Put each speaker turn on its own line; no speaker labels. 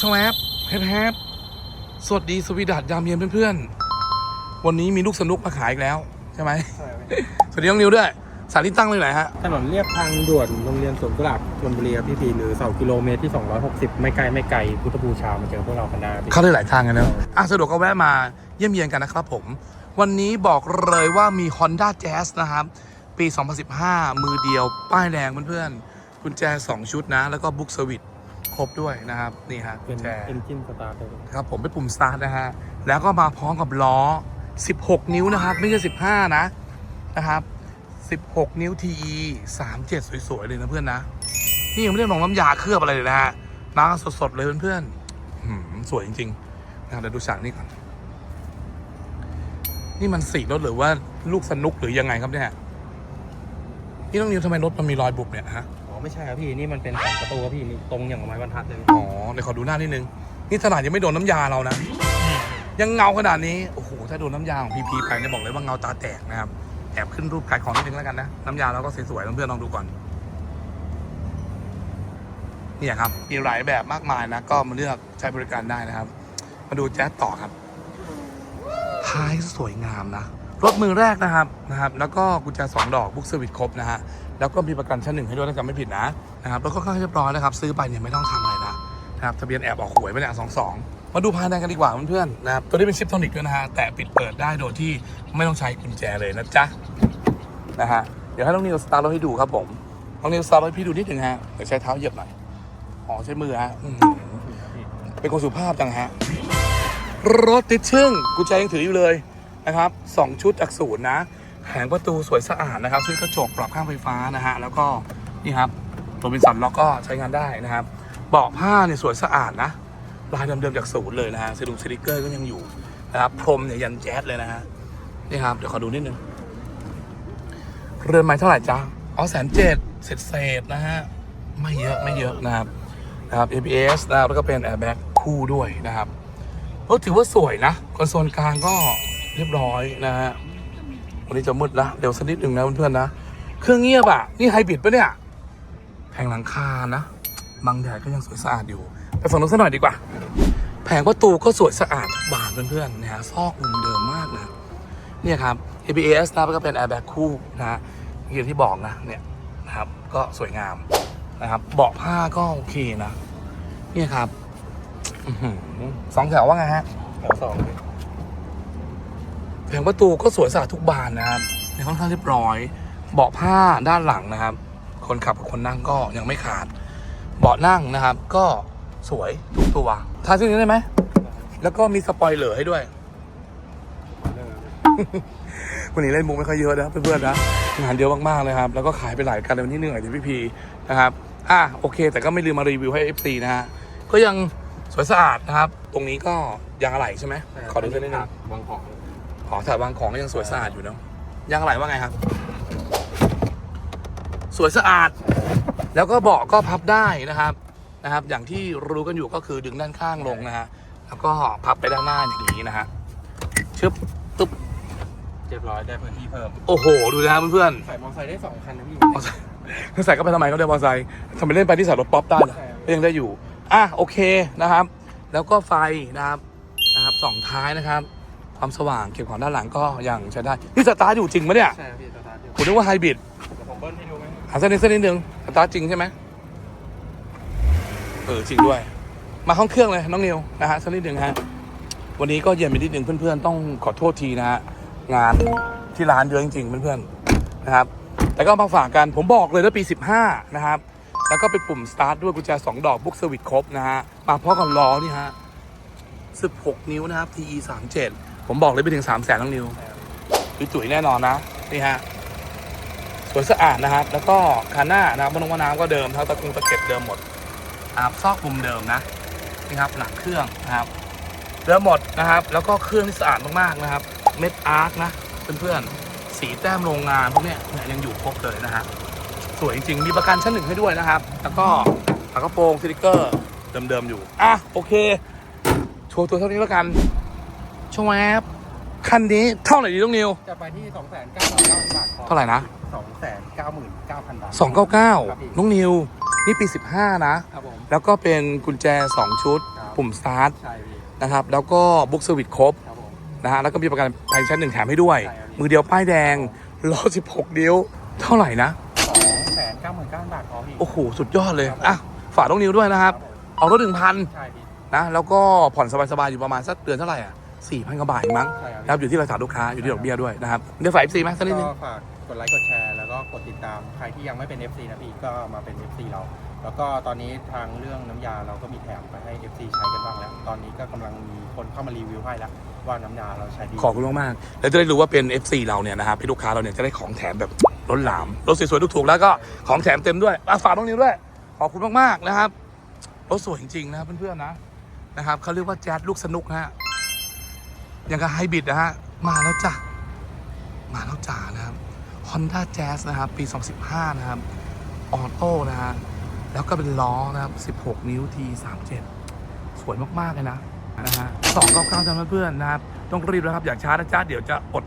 ชวบแฮปแฮปสวัสดีสวีดัตยามเย็นเพื่อนๆ วันนี้มีลูกสนุกมาขายอีกแล้ว ใช่ไหม สวัสดีน้องนิวด้วย สถานที่ตั้งเลยไหนฮะ
ถนนเรียบทางด่วนโรงเรียนสวนกุหลาบชลบุรีครับพี่พีหรือเสากิโลเมตรที่ 260 ไม่ไกลไม่ไกลพุทธบูชามาเจอพวกเรากันได้พี่
เข้าได้หลายทางกันนะอะสะดวกก็แวะมาเยี่ยมเยียนกันนะครับผม วันนี้บอกเลยว่ามี Honda Jazz นะครับ ปี 2015 มือเดียว ป้ายแดงเพื่อนๆกุญแจ 2 ชุดนะ แล้วก็บุ๊กสวิตค รบด้วยนะครับนี่ฮะกุ
เป็
ญ
น
แจ
เอนจินสตาร์ท
ครับผมเป็นปุ่มสตาร์ทนะฮะแล้วก็มาพร้อมกับล้อ 16 นิ้วนะครับ ไม่ใช่ 15 นะนะครับ 16 นิ้ว TE 37 สวยๆ เลยนะเพื่อนนะ นี่ยังไม่ได้ลงน้ำยาเคลือบอะไรเลยนะฮะมาสดๆ เลยเพื่อนๆหืมสวยจริงๆนะครับเดี๋ยวดูฉากนี้ก่อน นี่มันสีรถหรือว่าลูกสนุกหรือยังไงครับเนี่ย นี่น้องนิวทำไมรถมันมีรอยบุบเนี่ยฮะ
อ๋อ ไม่ใช่ครับพี่นี่มันเป็นสองประตูครับพี่นี่ตรงอย่างกับไม้บรรทัดเลย
อ๋อเดี๋ยวขอดูหน้านิดนึง นี่ขนาดยังไม่โดนน้ำยาเรานะ ยังเงาขนาดนี้ โอ้โห ถ้าโดนน้ำยาของพีพีไปเนี่ยบอกเลยว่าเงาตาแตกนะครับ แอบขึ้นรูปขายของนิดนึงแล้วกันนะ น้ำยาเราก็สวยๆเพื่อนๆลองดูก่อน เนี่ยครับ มีหลายแบบมากมายนะ ก็มาเลือกใช้บริการได้นะครับ มาดูแจ๊สต่อครับ ท้ายสวยงามนะ รถมือแรกนะครับนะครับแล้วก็กุญแจสองดอกบุ๊กเซอร์วิสครบนะฮะแล้วก็มีประกันชั้นหนึ่งให้ด้วยถ้าจำไม่ผิดนะนะครับแล้วก็ค่อนข้าเรียบร้อยนะครับซื้อไปเนี่ยไม่ต้องทำอะไรนะนะครับทะเบียนแอบออกหวยไปเนี่ยสองสองมาดูภายในกันดีกว่าเพื่อนๆนะครับตัวนี้เป็นชิปโทนิกด้วยนะฮะแต่ปิดเปิดได้โดยที่ไม่ต้องใช้กุญแจเลยนะจ๊ะนะฮะเดี๋ยวให้น้องนิวสตาร์ทรถให้ดูครับผมน้องนิวสตาร์ทรถพี่ดูนิดหนึ่งฮะเดี๋ยวใช้เท้าเหยียบหน่อยอ๋อใช้มือฮะอเป็นคนสุภาพจังฮะรถติดชึ่งกุญแจยังถืออยู่เลย นะครับสองชุดจากศูนย์นะแผงประตูสวยสะอาดนะครับซื้อกระจกปรับข้างไฟฟ้านะฮะแล้วก็นี่ครับโรบินสันล็อกก็ใช้งานได้นะครับเบาะผ้าเนี่ยสวยสะอาดนะลายเดิมๆจากศูนย์เลยนะฮะสดุงสติกเกอร์ก็ยังอยู่นะครับพรมเนี่ยยันแจ๊ดเลยนะฮะนี่ครับเดี๋ยวขอดูนิดนึงเรือนไม้เท่าไหร่จ๊ะอ๋อแสนเจ็ดเศษเศษนะฮะไม่เยอะไม่เยอะนะครับนะครับ ABS นะครับแล้วก็เป็น airbag คู่ด้วยนะครับรถถือว่าสวยนะคอนโซลกลางก็ รียบร้อยนะฮะวันนี้จะมืดละเดี๋ยวสักนิดหนึ่งนะเพื่อนๆนะ เครื่องเงียบอะ นี่ไฮบริดปะเนี่ยแผงหลังคานะบางแดดก็ยังสวยสะอาดอยู่ ไปฝั่งนู้นสักหน่อยดีกว่า แผงประตูก็สวยสะอาดทุกบานเพื่อนๆนะฮะซอกมุมเดิมมากนะเนี่ยครับ ABS นะก็เป็น airbag คู่นะฮะอย่างที่บอกนะเนี่ยนะครับก็สวยงามนะครับเบาะผ้าก็โอเคนะ เนี่ยครับสองแถวว่าไงฮะ
แถวสอง
แผงประตูก็สวยสะอาดทุกบานนะครับเนี่ยค่อนข้างเรียบร้อย เบาะผ้าด้านหลังนะครับ คนขับกับคนนั่งก็ยังไม่ขาด เบาะนั่งนะครับ ก็สวยทุกตัวทาซึ่งนี้ได้ไหม แล้วก็มีสปอยเลอร์ให้ด้วยวันนี้เล่นมุกไม่ค่อยเยอะนะเพื่อนๆนะงานเยอะมากๆเลยครับ แล้วก็ขายไปหลายกันในวันที่หนึ่งอาจจะพี่พีนะครับอะโอเค แต่ก็ไม่ลืมมารีวิวให้ FC นะฮะก็ยังสวยสะอาดนะครับ ตรงนี้ก็ยางอะไหล่ใช่ไหมขอดูสักนิดนึง
บางของ
อ๋อถ่ายวางของก็ยังสวยสะอาดอยู่เนาะยางอะไหล่ว่าไงครับ สวยสะอาด แล้วก็เบาะก็พับได้นะครับนะครับ อย่างที่รู้กันอยู่ก็คือดึงด้านข้างลงนะฮะแล้วก็พับไปด้านหน้าอย่างนี้นะฮะชึบตุ๊บ
เรียบร้อยได้พื้นที่เพิ่ม
โอ้โห ดูนะครับเพื่อน
ใส่มอเตอร์ไซค์ได้สองคันนะพี่
ๆมอเตอร์ไซค์ใส่ก็ไปทำไมเขาเรียกมอเตอร์ไซค์ทำไมเล่นไปที่สายรถป๊อปได้เหรอ
ใช่ครับ
ก็ยังได้อยู่อะโอเคนะครับ แล้วก็ไฟนะครับนะครับสองท้ายนะครับ ความสว่างเก็บของด้านหลังก็ยังใช้ได้ นี่สตาร์ทอยู่จริงปะเนี่ย
ใช่ครับพี่สตาร์ทอยู่
ผมนึกว่าไฮบริด
เดี๋ยวผมเบิ้ลให้ดูไหม
หาเส้นนิดเส้นนิดนึงสตาร์ทจริงใช่ไหมเออจริงด้วย มาห้องเครื่องเลยน้องนิวนะฮะสักนิดหนึ่งฮะวันนี้ก็เย็นไปนิดหนึ่งเพื่อนๆต้องขอโทษทีนะฮะงานที่ร้านเยอะจริงๆเพื่อนๆนะครับแต่ก็มาฝากกันผมบอกเลยว่าปี 15 นะครับ แล้วก็เป็นปุ่มสตาร์ทด้วยกุญแจ2ดอกบุ๊กเซอร์วิสครบนะฮะมาพร้อมกับล้อนี่ฮะ16 นิ้วนะครับ TE 37 ผมบอกเลยไปถึง3 0 0แสนน้องนิวจุ๋ยๆแน่นอนนะ นี่ฮะสวยสะอาดนะครับ แล้วก็คันหน้านะครับมานงมาน้ำก็เดิมทั้งตะกุงตะเก็บเดิมหมดนะครับซอกมุมเดิมนะนี่ครับหลังเครื่องนะครับเดิมหมดนะครับ แล้วก็เครื่องที่สะอาดมากๆนะครับ เม็ดอาร์คนะเพื่อนๆสีแต้มโรงงานพวกเนี้ยเนี่ยยังอยู่ครบเลยนะฮะสวยจริงๆมีประกันชั้นหนึ่งให้ด้วยนะครับ แล้วก็ฝากระโปรงสติกเกอร์เดิมๆอยู่อะโอเคโชว์ตัวเท่านี้แล้วกัน ชวบคันนี้เท่าไหร่ดีน้องนิว
จะไปที่สองแสนเก้าพันบาท
เท่าไหร่นะ
สองแสนเก้าหมื่นเก้าพันบาท
สองเก้าเก้า
ครับพี่
น้องนิว นี่ปีสิบห้านะ
ครับผม
แล้วก็เป็นกุญแจ 2 ชุด
ครับ
ปุ่มปุ่ม start
ใช่พี่
นะครับ แล้วก็บุ๊กเซอร์วิสครบ
ครับผม
นะฮะ แล้วก็มีประกันภัยชั้นหนึ่งแถมให้ด้วย
ใช่ครับ
มือเดียวป้ายแดงล้อ16 นิ้ว เท่าไหร่นะ
สองแสนเก้าหมื่นเก้าบาทพอพี่
โอ้โห สุดยอดเลย อะ ฝากน้องนิวด้วยนะครับ
ผม
เอารถหนึ่งพัน
ใช่พี่
นะ แล้วก็ผ่อนสบายๆ อยู่ประมาณสักเดือนเท่าไหร่อะ สี่พันกว่าบาทเองมั้ง
ใช่ครับ
นะครับอยู่ที่ราคาลูกค้าอยู่ที่ดอกเบี้ยด้วยนะครับเดี๋ยวฝ่ายซีไหมสักนิดนึง
ก็ฝากกดไลค์กดแชร์แล้วก็กดติดตามใครที่ยังไม่เป็น FC นะพี่ก็มาเป็น FC เรา แล้วก็ตอนนี้ทางเรื่องน้ำยาเราก็มีแถมไปให้ FC ใช้กันบ้างแล้ว ตอนนี้ก็กำลังมีคนเข้ามารีวิวให้แล้วว่าน้ำยาเราใช้ดี
ขอบคุณมากๆแล้วจะได้รู้ว่าเป็น FC เราเนี่ยนะครับพี่ลูกค้าเราเนี่ยจะได้ของแถมแบบล้นหลามรถสวยๆถูกๆแล้วก็ของแถมเต็มด้วยอะฝากน้องนิวด้วย ขอบคุณมากๆนะครับรถสวยจริงๆนะครับเพื่อนๆนะนะครับเขาเรียกว่าแจ๊สลูกสนุกฮะอ ยังกับไฮบริดนะฮะ มาแล้วจ้ะ มาแล้วจ้านะครับ Honda Jazz นะครับ ปี 2015 นะครับ ออโต้นะฮะ แล้วก็เป็นล้อนะครับ 16 นิ้ว T37 สวยมากๆเลยนะนะฮะ299จำเพื่อนๆนะครับ ต้องรีบนะครับ อยากช้านะจ้าเดี๋ยวจะอด